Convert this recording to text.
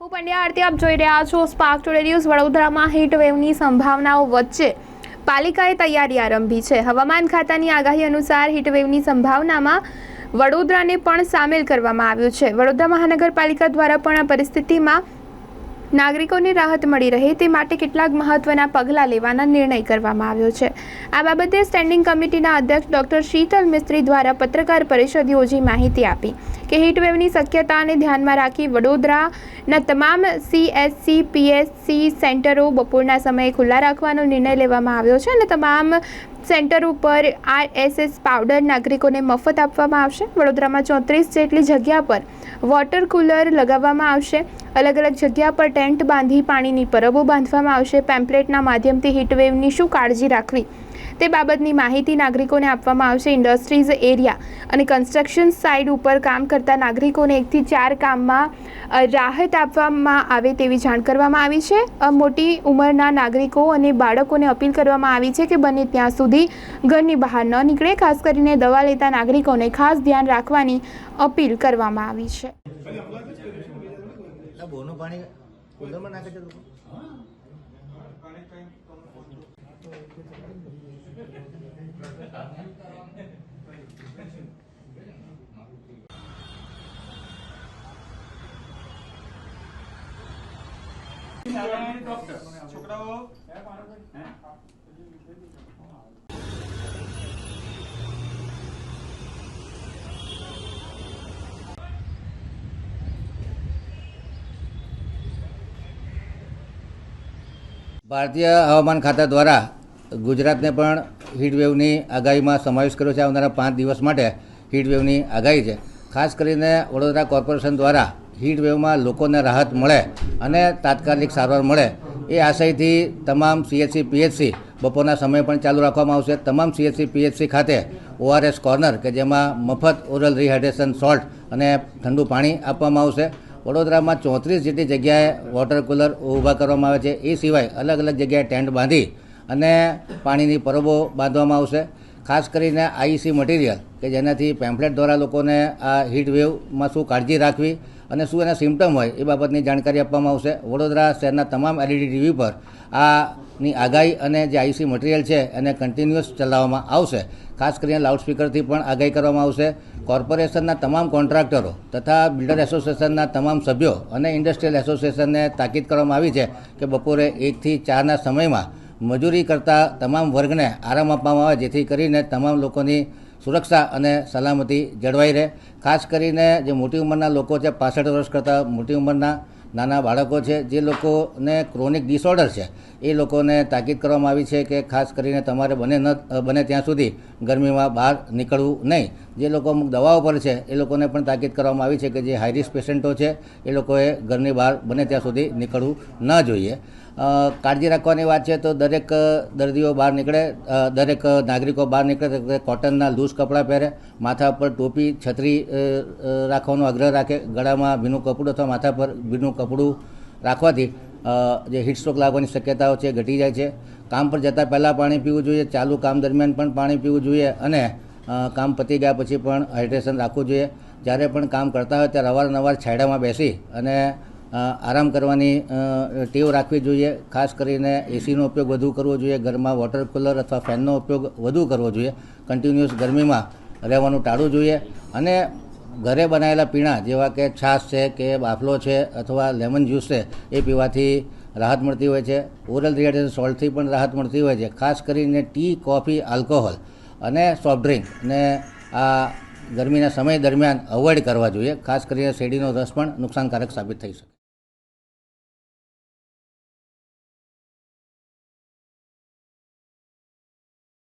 હું પંડ્યા આરતી, આપ જોઈ રહ્યા છો સ્પાર્ક ટુડે ન્યૂઝ વડોદરામાં હીટ વેવની સંભાવનાઓ વચ્ચે પાલિકાએ તૈયારી આરંભી છે. હવામાન ખાતાની આગાહી અનુસાર હીટ વેવની સંભાવનામાં વડોદરાને પણ સામેલ કરવામાં આવ્યું છે. વડોદરા મહાનગરપાલિકા દ્વારા પણ આ પરિસ્થિતિમાં નાગરિકોને રાહત મળી રહે તે માટે કેટલાક મહત્વના પગલાં લેવાના નિર્ણય કરવામાં આવ્યો છે. આ બાબતે સ્ટેન્ડિંગ કમિટીના અધ્યક્ષ ડોક્ટર શીતલ મિસ્ત્રી દ્વારા પત્રકાર પરિષદ યોજી માહિતી આપી કે હીટવેવની શક્યતાને ધ્યાનમાં રાખી વડોદરાના તમામ સીએસસી પીએસસી સેન્ટરો બપોરના સમયે ખુલ્લા રાખવાનો નિર્ણય લેવામાં આવ્યો છે અને તમામ સેન્ટર ઉપર આરએસએસ પાવડર નાગરિકોને મફત આપવામાં આવશે. વડોદરામાં ચોત્રીસ જેટલી જગ્યા પર વોટર કુલર લગાવવામાં આવશે. અલગ અલગ જગ્યા પર ટેન્ટ બાંધી પાણીની પરબો બાંધવામાં આવશે. પેમ્પલેટના માધ્યમથી હીટવેવની શું કાળજી રાખવી? તે બાબતની માહિતી નાગરિકોને આપવામાં આવશે. ઇન્ડસ્ટ્રીઝ એરિયા અને કન્સ્ટ્રક્શન સાઇટ ઉપર કામ કરતા નાગરિકોને એકથી ચાર કામમાં રાહત આપવામાં આવે તેવી જાણ કરવામાં આવી છે. મોટી ઉંમરના નાગરિકો અને બાળકોને અપીલ કરવામાં આવી છે કે બને ત્યાં સુધી ઘરની બહાર ન નીકળે. ખાસ કરીને દવા લેતા નાગરિકોને ખાસ ધ્યાન રાખવાની અપીલ કરવામાં આવી છે. આ બોનું પાણી કુલરમાં નાખે છે લોકો છોકરાઓ ભારતીય હવામાન ખાતા દ્વારા ગુજરાતને પણ હીટવેવની આગાહીમાં સમાવેશ કર્યો છે. આવનારા પાંચ દિવસ માટે હીટવેવની આગાહી છે. ખાસ કરીને વડોદરા કોર્પોરેશન દ્વારા હીટવેવમાં લોકોને રાહત મળે અને તાત્કાલિક સારવાર મળે એ આશયથી તમામ સીએચસી પીએચસી બપોરના સમય પણ ચાલુ રાખવામાં આવશે. તમામ સીએચસી પીએચસી ખાતે ઓઆરએસ કોર્નર કે જેમાં મફત ઓરલ રિહાઇડ્રેશન સોલ્ટ અને ઠંડુ પાણી આપવામાં આવશે. વડોદરામાં ચોત્રીસ જેટલી જગ્યાએ વોટર કુલર ઊભા કરવામાં આવે છે. એ સિવાય અલગ અલગ જગ્યાએ ટેન્ટ બાંધી અને પાણીની પરબો બાંધવામાં આવશે. ખાસ કરીને આઈસી મટીરિયલ કે જેનાથી પેમ્ફલેટ દ્વારા લોકોને આ હીટ વેવમાં શું કાળજી રાખવી અને શું એના સિમ્ટમ હોય એ બાબતની જાણકારી આપવામાં આવશે. વડોદરા શહેરના તમામ એલઈડી ટીવી પર આની આગાહી અને જે આઈસી મટીરિયલ છે એને કન્ટિન્યુઅસ ચલાવવામાં આવશે. ખાસ કરીને લાઉડસ્પીકરથી પણ આગાહી કરવામાં આવશે. કોર્પોરેશનના તમામ કોન્ટ્રાક્ટરો તથા બિલ્ડર એસોસિએશનના તમામ સભ્યો અને ઇન્ડસ્ટ્રીયલ એસોસિએશનને તાકીદ કરવામાં આવી છે કે બપોરે એકથી ચારના સમયમાં મજૂરી કરતા તમામ વર્ગને આરામ આપવામાં આવે, જેથી કરીને તમામ લોકોની સુરક્ષા અને સલામતી જળવાઈ રહે. ખાસ કરીને જે મોટી ઉંમરના લોકો છે, પાસઠ વર્ષ કરતાં મોટી ઉંમરના નાના બાળકો છે, જે લોકોને ક્રોનિક ડિસઓર્ડર છે, એ લોકોને તાકીદ કરવામાં આવી છે કે ખાસ કરીને તમારે બને ન, બને ત્યાં સુધી ગરમીમાં બહાર નીકળવું નહીં. જે લોકો અમુક દવાઓ પર છે, એ લોકોને પણ તાકીદ કરવામાં આવી છે કે જે હાઈરિસ્ક પેશન્ટો છે, એ લોકોએ ઘરની બહાર બને ત્યાં સુધી નીકળવું ન જોઈએ. કાળજી રાખવાની વાત છે તો દરેક દર્દીઓ બહાર નીકળે દરેક નાગરિકો બહાર નીકળે, તો કોટનના લૂઝ કપડાં પહેરે, માથા પર ટોપી, છત્રી રાખવાનો આગ્રહ રાખે, ગળામાં ભીનું કપડું અથવા માથા પર ભીનું કપડું રાખવાથી જે હીટસ્ટ્રોક લાગવાની શક્યતાઓ છે ઘટી જાય છે. કામ પર જતાં પહેલાં પાણી પીવું જોઈએ, ચાલુ કામ દરમિયાન પણ પાણી પીવું જોઈએ અને કામ પતી ગયા પછી પણ હાઇડ્રેશન રાખવું જોઈએ. જ્યારે પણ કામ કરતા હોય ત્યારે અવારનવાર છાંયડામાં બેસી અને આરામ કરવાની ટેવ રાખવી જોઈએ. ખાસ કરીને એસીનો ઉપયોગ વધુ કરવો જોઈએ. ઘરમાં વોટર કુલર અથવા ફેનનો ઉપયોગ વધુ કરવો જોઈએ. કન્ટિન્યુઅસ ગરમીમાં રહેવાનું ટાળવું જોઈએ. અને ઘરે બનાવેલા પીણા જેવા કે છાશ છે કે બાફલો છે અથવા લેમન જ્યુસ છે, એ પીવાથી રાહત મળતી હોય છે. ઓરલ રિએક્શન સોલ્ટથી પણ રાહત મળતી હોય છે, ખાસ કરીને ટી, કોફી, આલ્કોહોલ અને સોફ્ટ ડ્રિંક ને આ ગરમીના સમય દરમિયાન અવોઇડ કરવા જોઈએ. ખાસ કરીને શેરડીનો રસ પણ નુકસાનકારક સાબિત થઈ શકે.